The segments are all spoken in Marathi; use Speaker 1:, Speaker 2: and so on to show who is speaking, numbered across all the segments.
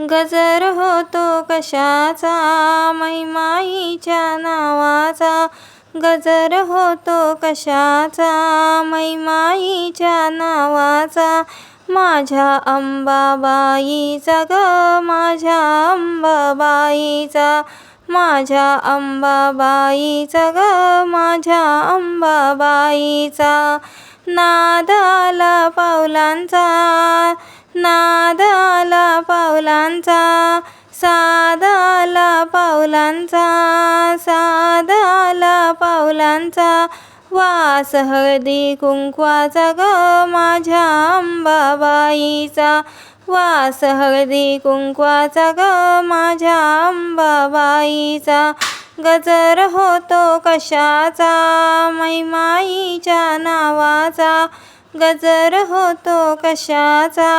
Speaker 1: गजर होतो कशाचा? मैमाईच्या नावाचा. गजर होतो कशाचा? मैमाईच्या नावाचा. माझ्या अंबाबाईचा ग माझ्या अंबाबाईचा. माझ्या अंबाबाईचा ग माझ्या अंबाबाईचा. नादाला पावलांचा. नाद आला पावलांचा साद आला पावलांचा साद आला पावलांचा वास हळदी कुंकवाचा ग माझ्या अंबाबाईचा. वास हळदी कुंकवाचा ग माझ्या अंबाबाईचा. गजर होतो कशाचा मैमाईच्या नावाचा. गजर होतो कशाचा?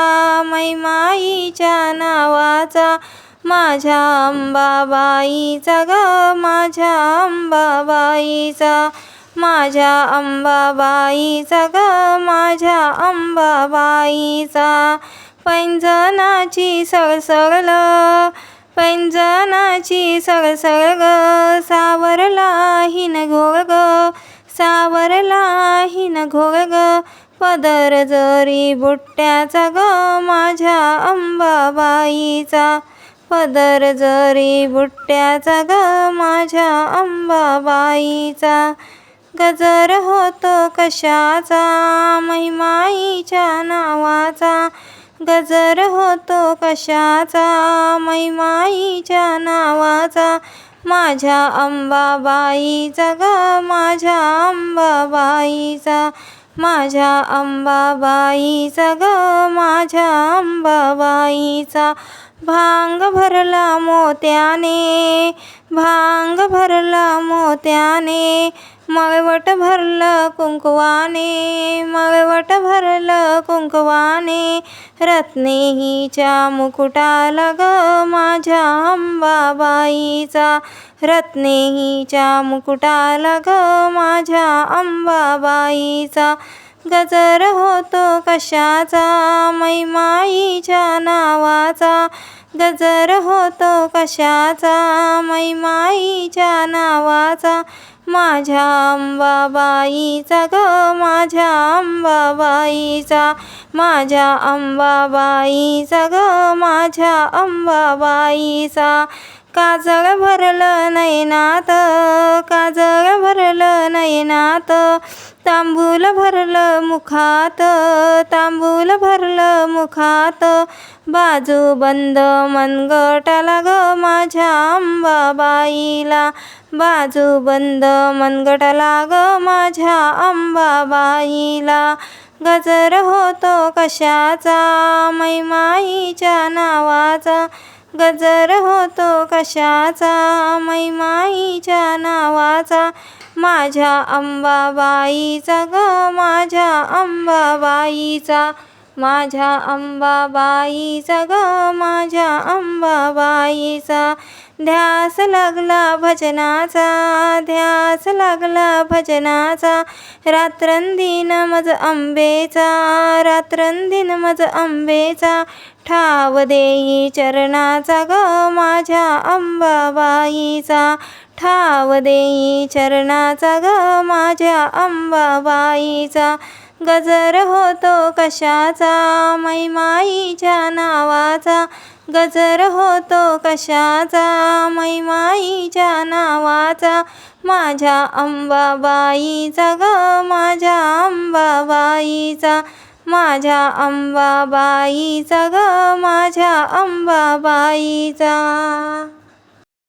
Speaker 1: मैमाईच्या नावाचा. माझ्या अंबाबाईचा ग माझ्या अंबाबाईचा. माझ्या अंबाबाईचा ग माझ्या अंबाबाईचा. पैंजनाची सळसळल पैंजनाची सळसळ ग. सावरला हिन घोळ ग सावरला हिन घोळ ग. पदर जरी बुट्ट्याचा ग माझ्या अंबाबाईचा. पदर जरी बुट्ट्याचा ग माझ्या अंबाबाईचा. गजर होतो कशाचा? महिमाईच्या नावाचा. गजर होतो कशाचा? महिमाईच्या नावाचा. माझ्या अंबाबाईचा ग माझ्या अंबाबाईचा. माझ्या अंबाबाईचा ग माझ्या अंबाबाईचा भांग भरला मोत्याने भांग भरला मोत्याने. मळवट भरलं कुंकवाने मळवट भरलं कुंकवाने. रत्नेहीच्या मुकुटाला ग माझ्या अंबाबाईचा. रत्नेहीच्या मुकुटाला ग माझ्या अंबाबाईचा. गजर होतो कशाचा? मैमाईच्या नावाचा. गजर होतो कशाचा? मैमाईच्या नावाचा. माझ्या अंबाबाईचा ग माझ्या अंबाबाईचा माझ्या अंबाबाईचा ग माझ्या अंबाबाईचा. काजळ भरलं नैनात काजळ भरलं नैनात तांबूल भरलं मुखात तांबूल भरलं मुखात. बाजू बंद मनगटाला ग माझ्या अंबाबाईला. बाजू बंद मनगटाला ग माझ्या अंबाबाईला. गजर होतो कशाचा? मैमाईच्या नावाचा. गजर होतो कशाचा? मैमाईच्या नावाचा. माझ्या अंबाबाईचा ग माझ्या अंबाबाईचा. माझ्या अंबाबाईचा ग माझ्या अंबाबाईचा. ध्यास लागला भजनाचा ध्यास लागला भजनाचा. रात्रंदिन मज अंबेचा रात्रंदिन मज अंबेचा ठाव देई चरणाचा ग माझ्या अंबाबाईचा. ठाव देई चरणाचा ग माझ्या अंबाबाईचा. गजर होतो कशाचा? मैमाईच्या नावाचा. गजर होतो कशाचा? मैमाईच्या नावाचा. माझ्या अंबाबाईचा ग माझ्या अंबाबाईचा. माझ्या अंबाबाईचा ग माझ्या अंबाबाईचा.